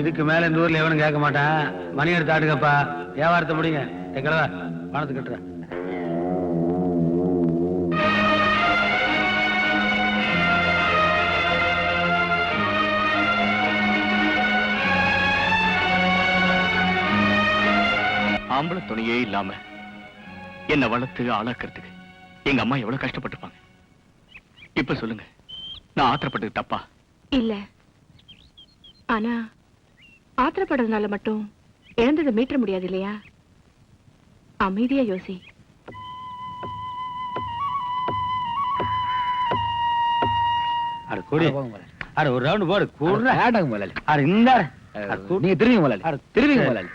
இதுக்கு மேல இந்த ஊர்ல எவனும் கேட்க மாட்டான். மணி எடுத்து ஆட்டுங்கப்பா வியாபாரத்தை முடிங்க. எங்களவா பணத்து கட்டுறேன் ஆம்பளை துணையே இல்லாம என்ன வளர்த்து ஆளாக்குறதுக்கு எங்க அம்மா எவ்வளவு கஷ்டப்பட்டிருப்பாங்க. இப்ப சொல்லுங்க. நான் ஆத்திரப்பட்டது தப்பா? இல்ல. ஆனா ஆத்திரப்படுறதுனால மட்டும் இழந்ததை மீட்ட முடியாது இல்லையா? அமைதியா யோசி. அட கூடி. அட ஒரு ரவுண்ட் போடு கூடுற. வேண்டாங்க முதலாளி. அட இந்த நீங்க திரும்பிங்க முதலாளி. அட, திரும்பிங்க. முதலாளி.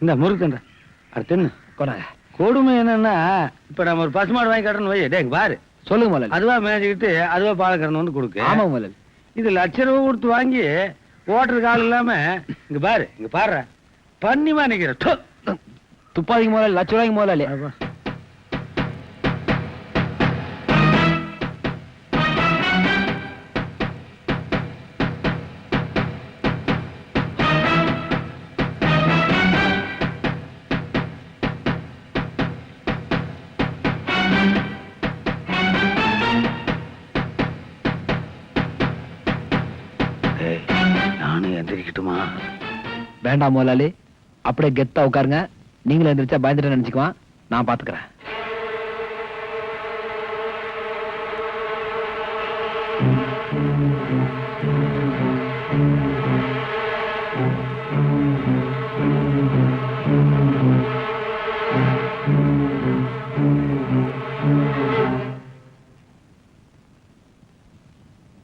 இந்த முறுக்குன்ற அட தின்னு. கொண்டாங்க. கொடுமை என்னன்னா இப்ப நம்ம ஒரு பசுமாடு வாங்கி கட்டணும் வை டேய் இங்க பாரு. சொல்லுங்க முதலாளி அதுவா மேய்ச்சிக்கிட்டு அதுவா பால் கறந்து வந்து கொடுக்கு. ஆமா முதலாளி இது லட்ச ரூபா கொடுத்து வாங்கி ஓட்டுறதுக்கு ஆள் இல்லாம இங்க பாரு இங்க பாரு. பண்ணிமா நிக்கிற. து. துப்பாதிங்க முதலாளி லட்ச ரூபாய்க்கு முதலாளி நானும் எந்திரிக்கட்டுமா? வேண்டாம் முதலாளி அப்படியே கெத்தா உட்காருங்க. நீங்களும் எந்திரிச்சா பயந்துட்டு நினைச்சுக்குவான். நான் பாத்துக்கிறேன்.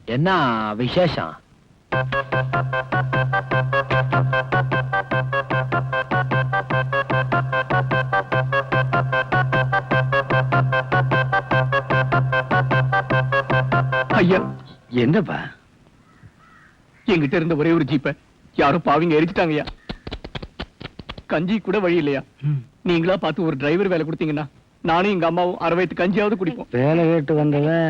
என்ன விசேஷம்? என்னப்பா? என்கிட்ட இருந்த ஒரே ஒரு ஜீப்ப யாரோ பாவிங்க எரிச்சிட்டாங்க ஐயா கஞ்சி கூட வழி இல்லையா? நீங்களா பார்த்து ஒரு டிரைவர் வேலை கொடுத்தீங்கன்னா நானும் எங்க அம்மாவும் அரை வயத்து கஞ்சியாவது குடிப்போம். வேலை கேட்டு வந்தவன்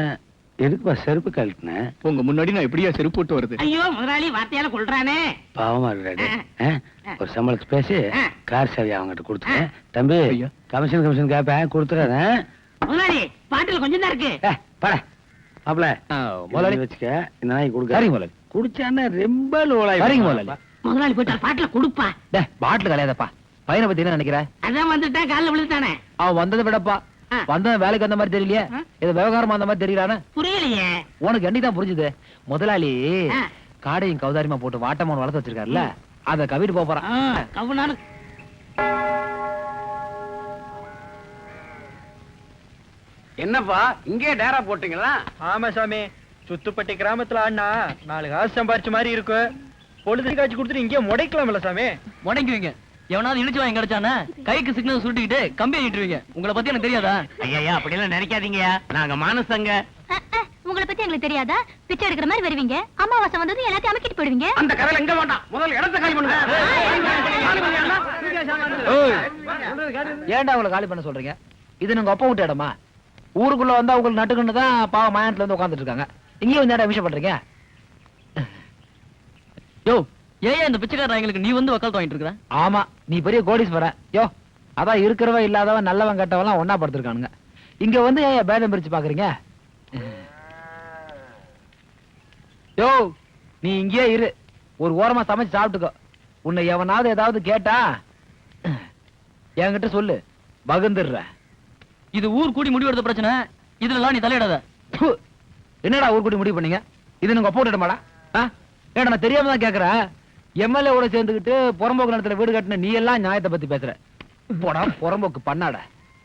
எதுக்குப்பா செருப்பு கழட்டினேன் உங்க முன்னாடி நான் எப்படியா செருப்பு போட்டு வருது ஐயோ முதலாளி வார்த்தையால கொள்றானே பாவமா இருக்காடி ஒரு சம்பளத்தை பேசி கார் சாவி அவங்ககிட்ட கொடுத்துட்டேன். தம்பி ஐயா. கமிஷன் கமிஷன் கேப்பேன் கொடுத்துறேன். முதலாளி பாட்டில் கொஞ்சம் தான் இருக்கு பட. முதலாளி. வச்சுக்க இந்த நாய் கொடுக்க சரிங்க முதலாளி. குடிச்சான்னா ரொம்ப லோலாய் சரிங்க முதலாளி. முதலாளி போயிட்டு பாட்டில கொடுப்பா. டே பாட்டில் கலையாதப்பா. பையனை பத்தி என்ன நினைக்கிற? அதான் வந்துட்டேன் காலில் விழுத்தானே அவன் வந்ததை விடப்பா. வந்தவன் வேலைக்கு வந்த மாதிரி தெரியலையே. இது விவகாரமா அந்த மாதிரி தெரியலானே புரியலையே. உனக்கு என்னைக்கு புரிஞ்சுது? முதலாளி. காடையும் கௌதாரிமா போட்டு வாட்டமான வளர்த்து வச்சிருக்காருல்ல? அத கவிட்டு போறான். கவுனானு. என்னப்பா இங்கே டேரா போட்டீங்களா ஆமா சாமி சுத்துப்பட்டி கிராமத்துல ஆடினா நாலு காசு சம்பாரிச்ச மாதிரி இருக்கு பொழுது காட்சி கொடுத்துட்டு இங்கே முடைக்கலாம்ல சாமி முடங்குவீங்க எவனாவது இழுச்சு வாங்கி கிடைச்சானே கைக்கு சிக்னல் சுட்டிக்கிட்டு கம்பி ஆகிட்டுருவீங்க உங்களை பத்தி எனக்கு தெரியாதா ஐயா அப்படியெல்லாம் நினைக்காதீங்க நாங்க மானசங்க உங்களை பத்தி எங்களுக்கு தெரியாதா பிச்சை எடுக்கிற மாதிரி வருவீங்க அமாவாசை வந்ததும் எல்லாத்தையும் அமைக்கிட்டு போயிடுவீங்க அந்த கதையில எங்க வேண்டாம் முதல்ல இடத்த காலி பண்ணுங்க ஏன்டா உங்களை காலி பண்ண சொல்றீங்க இது உங்க அப்பா விட்ட இடமா ஊருக்குள்ள வந்தா உங்களுக்கு நட்டுக்கன்னு தான் பாவ மாயத்துல வந்து உட்கார்ந்துட்டு இருக்காங்க இங்கேயும் வந்து விஷயம் பண்றீங்க? யோ ஏன் இந்த பிச்சைக்கார எங்களுக்கு நீ வந்து வக்காலத்து வாங்கிட்டு இருக்கிற? ஆமா நீ பெரிய கோடீஸ்வரன் யோ அதான் இருக்கிறவன் இல்லாதவன் நல்லவன் கெட்டவன்லாம் ஒண்ணா படுத்திருக்கானுங்க. இங்க வந்து ஏன் பேதம் பிரிச்சு பாக்குறீங்க? யோ நீ இங்கேயே இரு. ஒரு ஓரமா சமைச்சு சாப்பிட்டுக்கோ. உன்னை எவனாவது ஏதாவது கேட்டா என்கிட்ட சொல்லு. பகுந்துடுற இது ஊர் கூடி முடிவெடுத்த பிரச்சனை. இதுல எல்லாம் நீ தலையிடாத. என்னடா ஊர்குடி முடிவு பண்ணீங்க? இது நீங்க போட்டுடுமாடா ஏடா நான் தெரியாம தான் கேக்குறேன் எம்எல்ஏ கூட சேர்ந்துக்கிட்டு புறம்போக்கு நிலத்துல வீடு கட்டின நீ எல்லாம் நியாயத்தை பத்தி பேசுற. போடா புறம்போக்கு பண்ணாட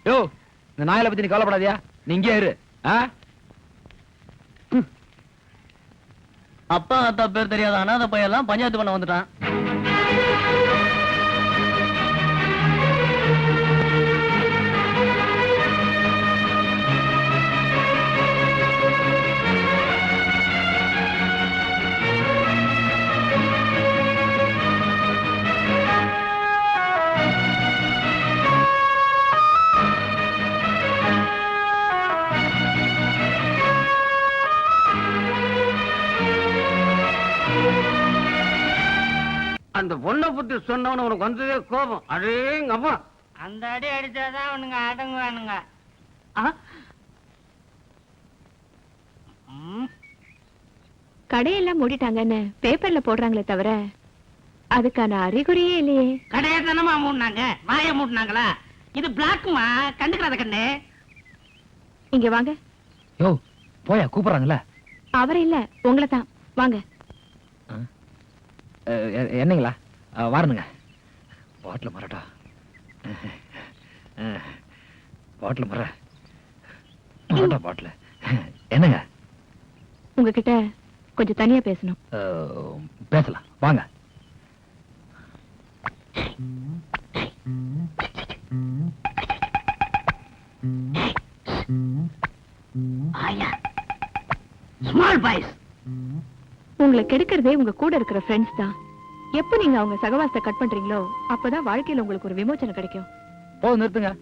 யோ இந்த நாயில பத்தி நீ கவலைப்படாதியா? நீ இங்கே இரு? அப்பா அத்தா பேர் தெரியாத அனாதை பையெல்லாம் பஞ்சாயத்து பண்ண வந்துட்டான். பத்தி சொன்னவன உனக்கு வந்ததே கோபம். அடேங்க அப்பா அந்த அடி அடிச்சாதான் அவனுங்க அடங்குவானுங்க. கடையெல்லாம் மூடிட்டாங்கன்னு பேப்பர்ல போடுறாங்களே தவிர அதுக்கான அறிகுறியே இல்லையே. கடையை தானமா மூடினாங்க? வாய மூடினாங்களா? இது பிளாக்குமா? கண்டுக்கிறாத கண்ணு. இங்க வாங்க. யோ போயா கூப்பிடுறாங்கல்ல? அவர் இல்ல உங்களை தான். வாங்க. என்னங்களா? வாரணுங்க. பாட்டில் மரட்டா பாட்டில் மர மரட்டா பாட்டில். என்னங்க? உங்ககிட்ட கொஞ்சம் தனியா பேசணும். பேசலாம். வாங்க. உங்களை கெடுக்கிறதே உங்க கூட இருக்கிற ஃப்ரெண்ட்ஸ் தான். எப்ப நீங்க அவங்க சகவாசத்தை கட் பண்றீங்களோ அப்பதான் வாழ்க்கையில உங்களுக்கு ஒரு விமோச்சனம் கிடைக்கும். போதும் நிறுத்துங்க.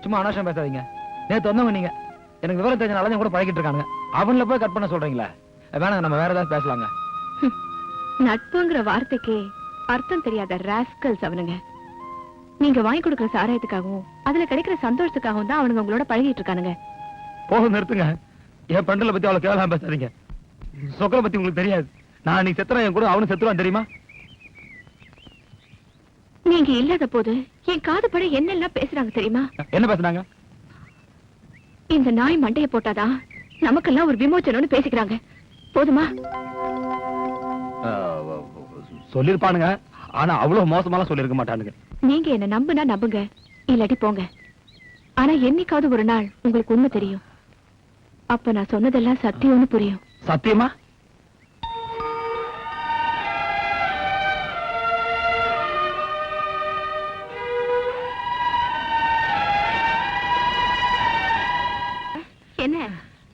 சும்மா அனாவசியம் பேசாதீங்க. நேத்து வந்தவங்க நீங்க. எனக்கு விவரம் தெரிஞ்ச நாளையும் கூட பழகிட்டு இருக்காங்க அவன்ல போய் கட் பண்ண சொல்றீங்களா. வேணாங்க நம்ம வேற ஏதாவது பேசலாங்க. நட்புங்கிற வார்த்தைக்கே அர்த்தம் தெரியாத ராஸ்கல்ஸ் அவனுங்க. நீங்க வாங்கி கொடுக்கிற சாராயத்துக்காகவும் அதுல கிடைக்கிற சந்தோஷத்துக்காகவும் தான் அவனுங்க உங்களோட பழகிட்டு இருக்கானுங்க. போதும் நிறுத்துங்க. என் பண்டல பத்தி அவ்வளவு கேவலமா பேசாதீங்க. சொக்கலை பத்தி உங்களுக்கு தெரியாது. நான் நீ செத்துறேன் என் கூட அவனு செத்துருவான் தெரியுமா? நீங்க இல்லாத போது என் காது பட என்னெல்லாம் பேசுறாங்க தெரியுமா? என்ன பேசுனாங்க இந்த நாய் மண்டைய போட்டாதான் நமக்கெல்லாம் ஒரு விமோச்சனம்னு பேசிக்கிறாங்க. போதுமா? சொல்லிருப்பானுங்க. ஆனா அவ்வளவு மோசமாலாம் சொல்லிருக்க மாட்டானுங்க. நீங்க என்ன நம்புனா நம்புங்க. இல்லாட்டி போங்க. ஆனா என்னைக்காவது ஒரு நாள் உங்களுக்கு உண்மை தெரியும். அப்ப நான் சொன்னதெல்லாம் சத்தியம்னு புரியும். சத்தியமா?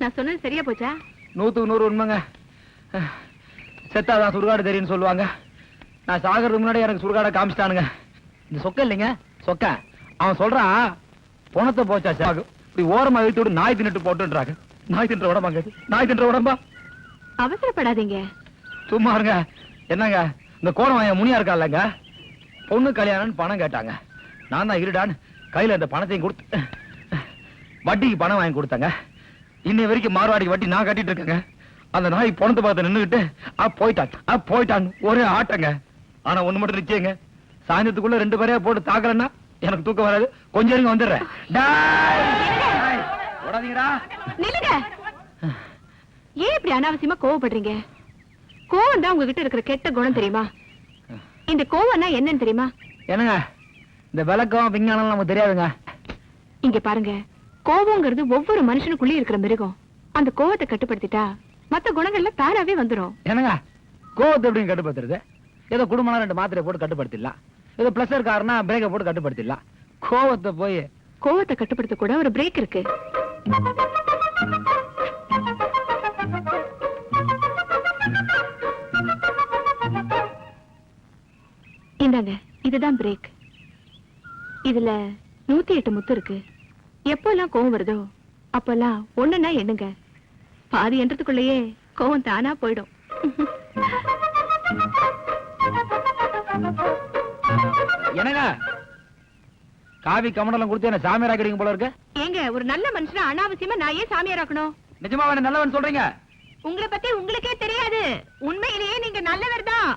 நான் சொன்னது சரியா போச்சா? நூத்துக்கு நூறு உண்மைங்க. செத்தாதான் சுடுகாடு தெரியும்னு சொல்லுவாங்க. நான் சாகிறதுக்கு முன்னாடி எனக்கு சுடுகாடை காமிச்சிட்டானுங்க. இந்த சொக்க இல்லைங்க சொக்க. அவன் சொல்றான் பணத்தை போச்சா சாகு இப்படி ஓரமா இழுத்து விட்டு நாய் தின்னுட்டு போட்டுன்றாங்க. நாய் தின்ற உடம்பாங்க? நாய் தின்ற உடம்பா. அவசரப்படாதீங்க. சும்மா இருங்க. என்னங்க இந்த கோணம் வாங்க முனியா இருக்கான்லங்க பொண்ணு கல்யாணம்னு பணம் கேட்டாங்க. நான் தான் இருடான்னு கையில இந்த பணத்தையும் கொடுத்து வட்டிக்கு பணம் வாங்கி கொடுத்தாங்க. இன்னை வரைக்கும் மார்வாடிக்கு வட்டி நான் கட்டிட்டு இருக்கேங்க. அந்த நாய் பணத்தை பார்த்து நின்னுகிட்டு ஆ போயிட்டான். ஆ போயிட்டான். ஒரே ஆட்டங்க. ஆனா ஒண்ணு மட்டும் நிச்சயங்க. சாயந்தரத்துக்குள்ள ரெண்டு பேரையா போட்டு தாக்கலன்னா எனக்கு தூக்கம் வராது. கொஞ்சம் இருங்க வந்துடுறேன். ஏன் இப்படி அனாவசியமா கோவப்படுறீங்க? கோவம் தான் உங்ககிட்ட இருக்கிற கெட்ட குணம் தெரியுமா? இந்த கோவம்னா என்னன்னு தெரியுமா? என்னங்க? இந்த விளக்கம் விஞ்ஞானம் நமக்கு தெரியாதுங்க. இங்க பாருங்க. கோவங்கிறது ஒவ்வொரு மனுஷனுக்குள்ளே இருக்கிற மிருகம். அந்த கோவத்தை கட்டுப்படுத்திட்டா மத்த குணங்கள்ல தானாவே வந்துரும். என்னங்க? கோவத்தை எப்படி கட்டுப்படுத்துறது? ஏதோ குடும்பம் ரெண்டு மாத்திரை போட்டு கட்டுப்படுத்திடலாம் ஏதோ பிளஸ் இருக்காருன்னா பிரேக்கை போட்டு கட்டுப்படுத்திடலாம் கோவத்தை போய் கோவத்தை கட்டுப்படுத்த கூட ஒரு பிரேக் இருக்கு. இந்தாங்க இதுதான் பிரேக் இதுல நூத்தி எட்டு முத்து இருக்கு. எப்பெல்லாம் கோவம் வருதோ அப்பெல்லாம் ஒண்ணுன்னா எண்ணுங்க பாதி என்றதுக்குள்ளேயே கோவம் தானா போயிடும். என்னங்க காவி கமண்டலம் கொடுத்து என்ன சாமியார் ஆக்கிடுங்க போல இருக்கு? ஏங்க ஒரு நல்ல மனுஷனை அனாவசியமா நான் ஏன் சாமியார் ஆக்கணும் நிஜமா வேணும் நல்லவன் சொல்றீங்க? உங்களை பத்தி உங்களுக்கே தெரியாது. உண்மையிலேயே நீங்க நல்லவர் தான்.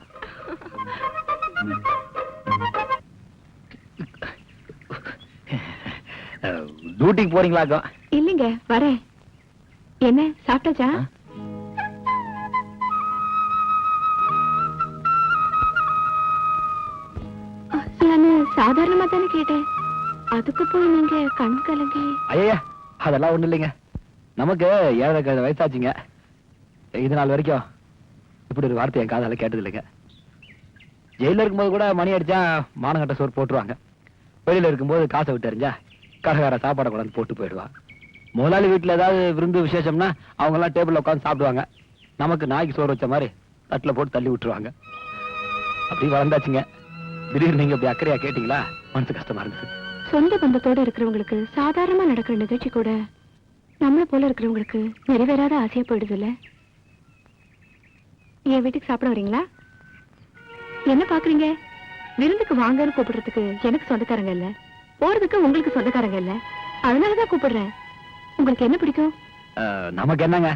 டியூட்டிக்கு போறீங்களாக்கும் இல்லைங்க வரேன். என்ன சாப்பிட்டாச்சா? நானு சாதாரணமா தானே கேட்டேன். அதுக்கு போய் நீங்க கண் கலங்கி. ஐயா அதெல்லாம் ஒண்ணு இல்லைங்க. நமக்கு ஏழரை கழுத வயசாச்சுங்க. இது நாள் வரைக்கும் இப்படி ஒரு வார்த்தை என் காதால கேட்டது இல்லைங்க. ஜெயில இருக்கும்போது கூட மணி அடிச்சா மானங்கட்ட சோறு போட்டுருவாங்க. வெளியில இருக்கும்போது காசை விட்டு எறிஞ்சா கடைக்கார சாப்பாடை கொண்டாந்து போட்டு போயிடுவா. முதலாளி வீட்டுல ஏதாவது விருந்து விசேஷம்னா அவங்க எல்லாம் உட்காந்து சாப்பிடுவாங்க. நமக்கு நாய்க்கு சோறு வச்ச மாதிரி தட்டில் போட்டு தள்ளி விட்டுருவாங்க. அப்படி வளர்ந்தாச்சுங்க. திடீர்னு நீங்க இப்படி அக்கறையா கேட்டீங்களா? மனசு கஷ்டமா இருந்தது. சொந்த பந்தத்தோட இருக்கிறவங்களுக்கு சாதாரணமா நடக்கிற நிகழ்ச்சி கூட நம்மள போல இருக்கிறவங்களுக்கு நிறைவேறாத ஆசையா போயிடுது இல்ல என் வீட்டுக்கு சாப்பிட வரீங்களா? என்ன பாக்குறீங்க விருந்துக்கு வாங்கன்னு கூப்பிடுறதுக்கு எனக்கு சொந்தக்காரங்க இல்ல. போறதுக்கு உங்களுக்கு சொந்தக்காரங்க இல்ல. அதனாலதான் கூப்பிடுறேன். உங்களுக்கு என்ன பிடிக்கும்? நமக்கு என்னங்க?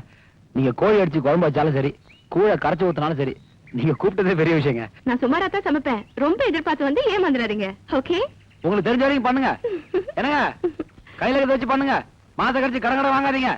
நீங்க கோழி அடிச்சு குழம்பு வச்சாலும் சரி கூழ கரைச்சு ஊத்தினாலும் சரி நீங்க கூப்பிட்டதே பெரிய விஷயங்க. நான் சுமாரா தான் சமைப்பேன். ரொம்ப எதிர்பார்த்து வந்து ஏமாந்துடாதீங்க ஓகே? உங்களுக்கு தெரிஞ்ச வரைக்கும் பண்ணுங்க. என்னங்க? கையில இதை வச்சு பண்ணுங்க. மாச கழிச்சு கடங்கட வாங்காதீங்க.